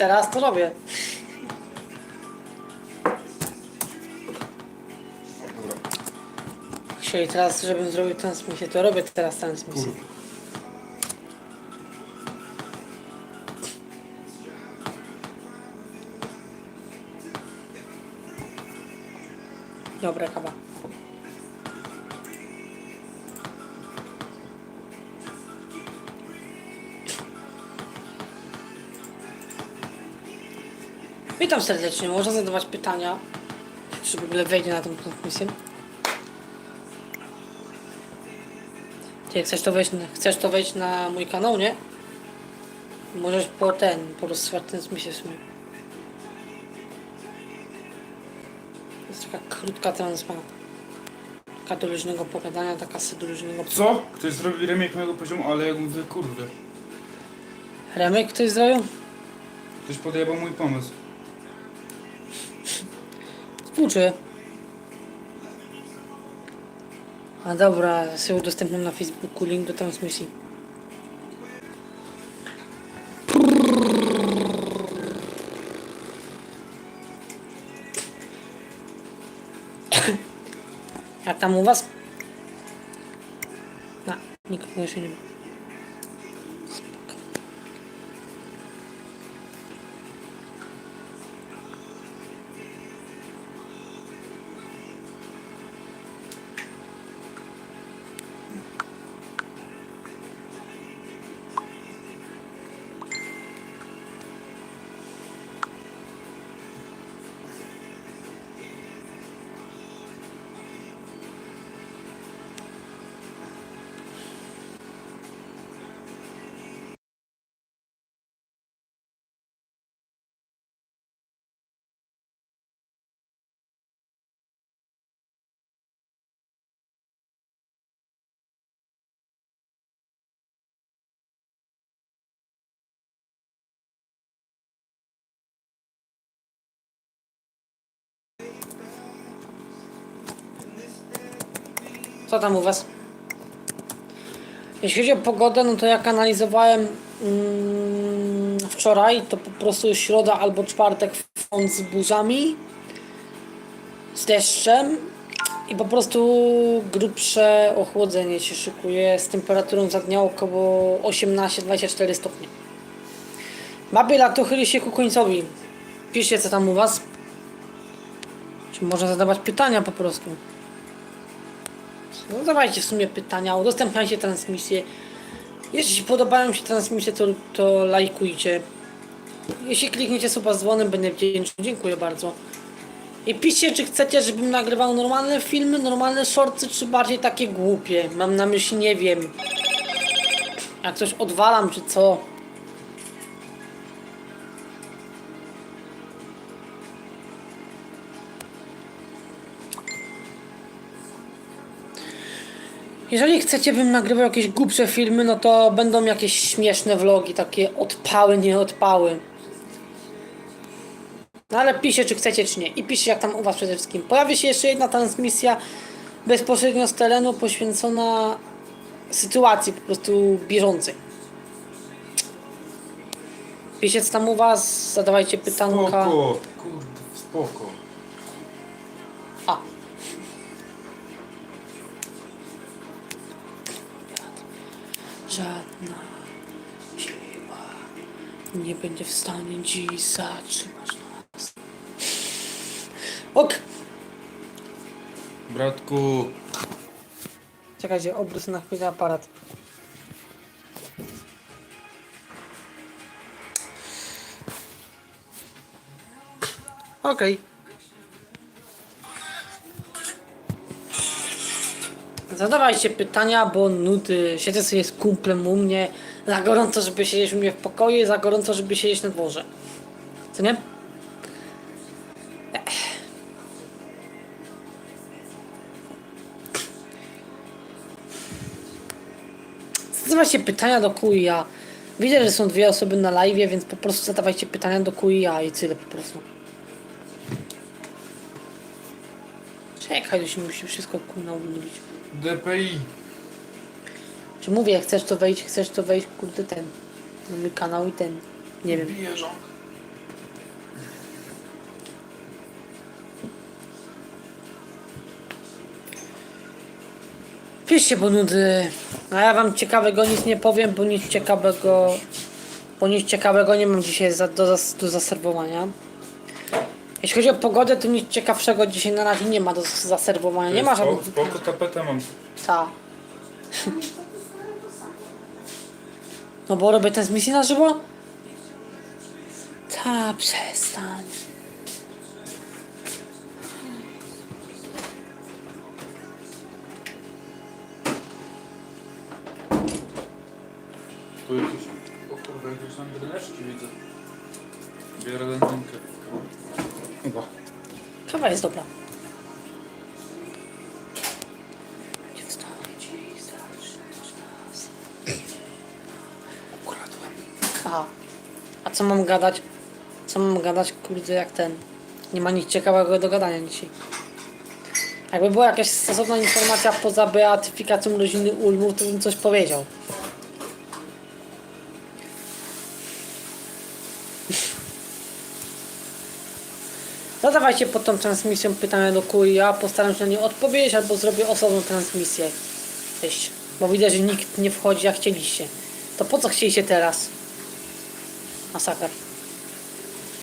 teraz, to robię. Chcieli teraz, żebym zrobił transmisję, to robię teraz transmisję. Dobra, chyba. Witam serdecznie. Można zadawać pytania, czy w ogóle wejdzie na tę transmisję. Ty chcesz to wejść, na- chcesz to wejść na mój kanał, nie? Możesz po ten, po rozsłać transmisję w sumie. To jest taka krótka transma. Taka do luźnego pogadania, taka do luźnego... Co? Ktoś zrobił remake mojego poziomu, ale jak mówię, kurde. Remek ktoś zrobił? Ktoś podjebał mój pomysł. Współczuję. A dobra, sobie udostępniam na Facebooku link do transmisji. Jak tam u was? No, nikogo jeszcze nie ma. Co tam u was? Jeśli chodzi o pogodę, no to jak analizowałem mm, wczoraj, to po prostu środa albo czwartek front z burzami, z deszczem i po prostu grubsze ochłodzenie się szykuje z temperaturą za dnia około 18-24 stopni. Babie lato chyli się ku końcowi. Piszcie co tam u was. Czy można zadawać pytania po prostu. No dawajcie w sumie pytania, udostępniajcie transmisję. Jeśli podobają się transmisje, to, to lajkujcie. Jeśli klikniecie suba z dzwonem, będę wdzięczny. Dziękuję bardzo. I piszcie, czy chcecie, żebym nagrywał normalne filmy, normalne shorty, czy bardziej takie głupie. Mam na myśli, nie wiem. Jak coś odwalam, czy co. Jeżeli chcecie, bym nagrywał jakieś głupsze filmy, no to będą jakieś śmieszne vlogi, takie odpały, nie odpały. No ale piszcie, czy chcecie, czy nie. I piszcie, jak tam u Was przede wszystkim. Pojawi się jeszcze jedna transmisja bezpośrednio z terenu poświęcona sytuacji po prostu bieżącej. Piszcie, co tam u Was, zadawajcie pytanka. Spoko. Kurde, spoko. Żadna siła nie będzie w stanie dziś zatrzymać nas. Ok. Bratku. Czekajcie, obrócę na chwilę aparat. Okej. Zadawajcie pytania, bo nudy. Siedzę sobie z kumplem u mnie. Za gorąco, żeby siedzieć u mnie w pokoju, za gorąco, żeby siedzieć na dworze. Co nie? Zadawajcie pytania do kuja. Widzę, że są dwie osoby na live, więc po prostu zadawajcie pytania do kuja i tyle po prostu. Czekaj, to się musi wszystko kurna umówić. DPI. Czy mówię, chcesz to wejść, chcesz to wejść, kurde ten. Na mój kanał i ten. Nie wiem. Bierząg. Piszcie, bo nudy. A ja wam ciekawego nic nie powiem, bo nic ciekawego. Bo nic ciekawego nie mam dzisiaj za, do, do zaserwowania. Jeśli chodzi o pogodę, to nic ciekawszego dzisiaj na razie nie ma do zaserwowania. Nie ma żadnych. spoko tapetę mam. Ta. No bo robię transmisję na żywo? Ta, przestań. Tu jakieś... O kurde, jakieś tam widzę. Biorę lentynkę. Chyba. Kawa jest dobra. Ukradłem. Aha. A co mam gadać? Co mam gadać, kurde, jak ten? Nie ma nic ciekawego do gadania dzisiaj. Jakby była jakaś stosowna informacja poza beatyfikacją rodziny Ulmów, to bym coś powiedział. Zadawajcie pod tą transmisją pytania do kury, ja postaram się na nie odpowiedzieć albo zrobię osobną transmisję. Cześć. Bo widzę, że nikt nie wchodzi jak chcieliście. To po co chcieliście teraz? Masakra.